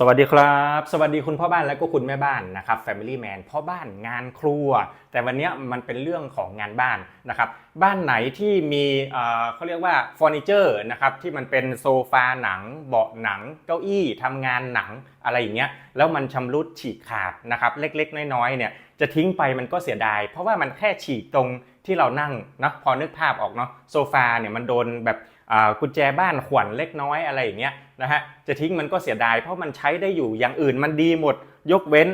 สวัสดีครับ สวัสดีคุณพ่อบ้านและก็คุณแม่บ้านนะครับ Family Man พ่อบ้านงานครัว แต่วันนี้มันเป็นเรื่องของงานบ้านนะครับบ้านไหนที่มีเขาเรียกว่าเฟอร์นิเจอร์นะครับที่มันเป็นโซฟาหนัง เบาะหนัง เก้าอี้ทำงานหนังอะไรอย่างเงี้ยแล้วมันชำรุดฉีกขาดนะครับเล็กๆ น้อยๆเนี่ยจะทิ้งไปมันก็เสียดาย เพราะว่ามันแค่ฉีกตรงที่เรานั่งนะพอนึกภาพออกเนาะโซฟาเนี่ยมันโดนแบบ กุญแจบ้านขวัญเล็กน้อยอะไรอย่างเงี้ยนะฮะจะทิ้งมันก็เสียดายเพราะมันใช้ได้อยู่อย่างอื่นมันดีหมดยกเว้น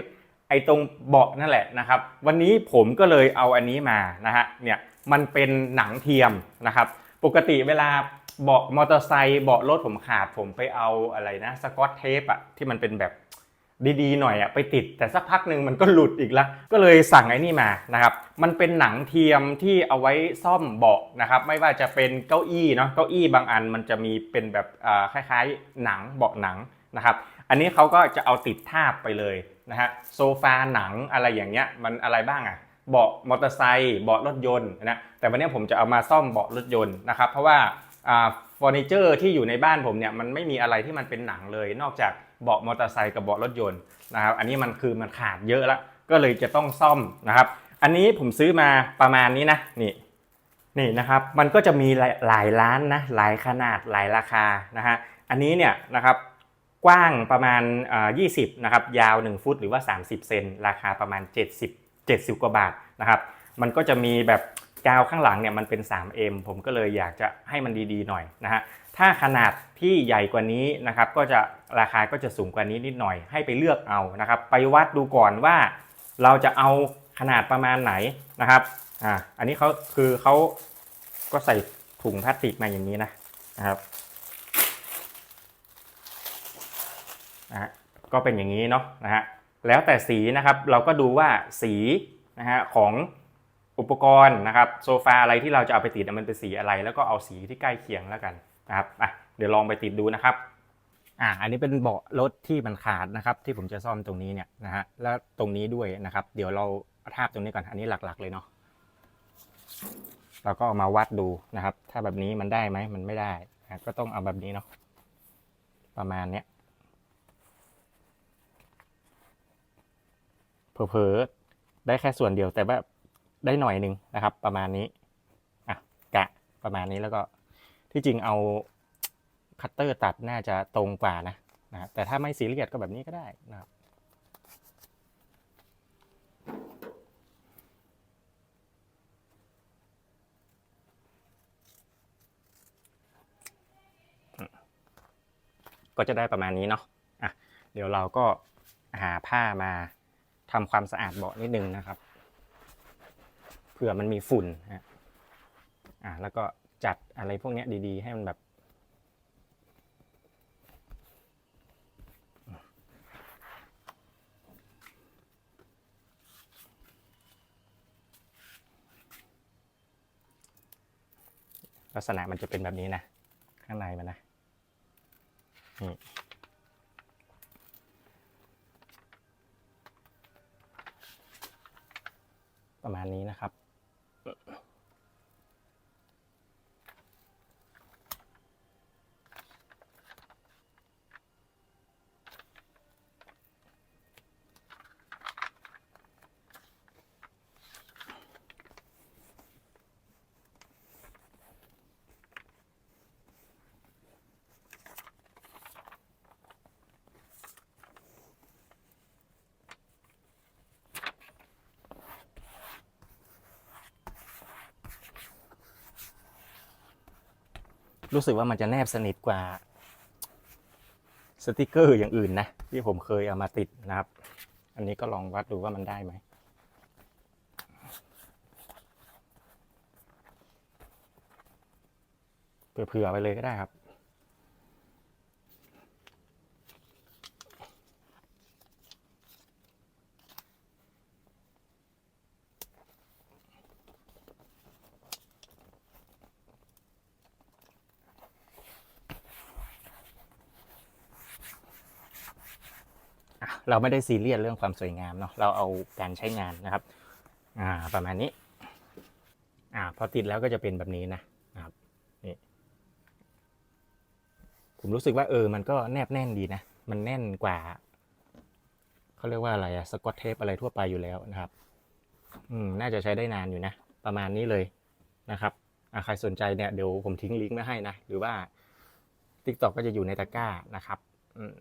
ไอ้ตรงเบาะนั่นแหละนะครับ วันนี้ผมก็เลยเอาอันนี้มานะฮะเนี่ยมันเป็นหนังเทียมนะครับ ปกติเวลาเบาะมอเตอร์ไซค์เบาะรถผมขาดผมไปเอาอะไรนะสกอตเทปอะที่มันเป็นแบบ ดีๆหน่อยอะไปติดแต่สักพักหนึ่งมันก็หลุดอีกล้วก็เลยสั่งไอ้นี่มานะครับมันเป็นหนังเทียมที่เอาไว้ซ่อมเบาะนะครับไม่ว่าจะเป็นเก้าอี้เนาะเก้าอี้บางอันมันจะมีเป็นแบบคล้ายๆ หนังเบาะหนังนะครับอันนี้เขาก็จะเอาติดทาบไปเลยนะฮะโซฟาหนังอะไรอย่างเงี้ยมันอะไรบ้างอะเบาะมอเตอร์ไซค์เบาะรถยนต์นะแต่วันนี้ผมจะเอามาซ่อมเบาะรถยนต์นะครับเพราะว่าเฟอร์นิเจอร์ที่อยู่ในบ้านผมเนี่ยมันไม่มีอะไรที่มันเป็นหนังเลยนอกจาก เบาะมอเตอร์ไซค์กับเบาะรถยนต์นะครับ อันนี้มันคือมันขาดเยอะแล้วก็เลยจะต้องซ่อมนะครับ อันนี้ผมซื้อมาประมาณนี้นะนี่นี่นะครับมันก็จะมีหลายร้านนะหลายขนาดหลายราคานะฮะอันนี้เนี่ยนะครับกว้างประมาณเอ่อ20นะครับยาว 1 ฟุตหรือว่า 30 เซนราคาประมาณ 70 70 กว่าบาทนะครับ มันก็จะมีแบบ กาวข้างหลังเนี่ยมันเป็น 3M ผมก็เลยอยากจะให้มันดีๆหน่อยนะฮะถ้าขนาดที่ใหญ่กว่านี้นะครับก็จะราคาก็จะสูงกว่านี้นิดหน่อยให้ไปเลือกเอานะครับ ไปวัดดูก่อนว่าเราจะเอาขนาดประมาณไหนนะครับอ่าอันนี้เขาคือเขาก็ใส่ถุงพลาสติกมาอย่างนี้นะนะครับนะฮะก็เป็นอย่างนี้เนาะนะฮะแล้วแต่สีนะครับเราก็ดูว่าสีนะฮะของ อุปกรณ์นะครับโซฟาอะไรที่เราจะเอาไปติดมันเป็นสีอะไร แล้วก็เอาสีที่ใกล้เคียงแล้วกันนะครับอะเดี๋ยวลองไปติดดูนะครับอ่าอันนี้เป็นเบาะรถที่มันขาดนะครับ ที่ผมจะซ่อมตรงนี้เนี่ยนะฮะแล้วตรงนี้ด้วยนะครับ เดี๋ยวเราทาบตรงนี้ก่อนอันนี้หลักๆ เลยเนาะเราก็เอามาวัดดูนะครับ ถ้าแบบนี้มันได้ไหมมันไม่ได้นะก็ต้องเอาแบบนี้เนาะประมาณเนี้ยเผลอๆได้แค่ส่วนเดียวแต่ว่า ได้หน่อยหนึ่งนะครับ ประมาณนี้อะกะประมาณนี้แล้วก็ที่จริงเอาคัตเตอร์ตัดน่าจะตรงกว่านะนะแต่ถ้าไม่ซีเรียสก็แบบนี้ก็ได้นะครับก็จะได้ประมาณนี้เนาะอะเดี๋ยวเราก็หาผ้ามาทำความสะอาดเบาะนิดนึงนะครับ เผื่อมันมีฝุ่นฮะอะแล้วก็จัดอะไรพวกนี้ดีๆ ให้มันแบบ ลักษณะมันจะเป็นแบบนี้นะ ข้างในมันนะนี่ประมาณนี้นะครับ รู้สึกว่ามันจะแนบสนิทกว่าสติกเกอร์อย่างอื่นนะ ที่ผมเคยเอามาติดนะครับ อันนี้ก็ลองวัดดูว่ามันได้ไหมเผื่อๆไปเลยก็ได้ครับ เราไม่ได้ซีเรียสเรื่องความสวยงามเนาะเราเอาการใช้งานนะครับอ่าประมาณนี้อ่าพอติดแล้วก็จะเป็นแบบนี้นะครับนี่ผมรู้สึกว่าเออมันก็แนบแน่นดีนะ มันแน่นกว่าเขาเรียกว่าอะไรอะสกอตเทปอะไรทั่วไปอยู่แล้วนะครับอืมน่าจะใช้ได้นานอยู่นะ ประมาณนี้เลยนะครับใครสนใจเนี่ยเดี๋ยวผมทิ้งลิงก์ไว้ให้นะ หรือว่า TikTok ก็จะอยู่ในตะกร้านะครับอืม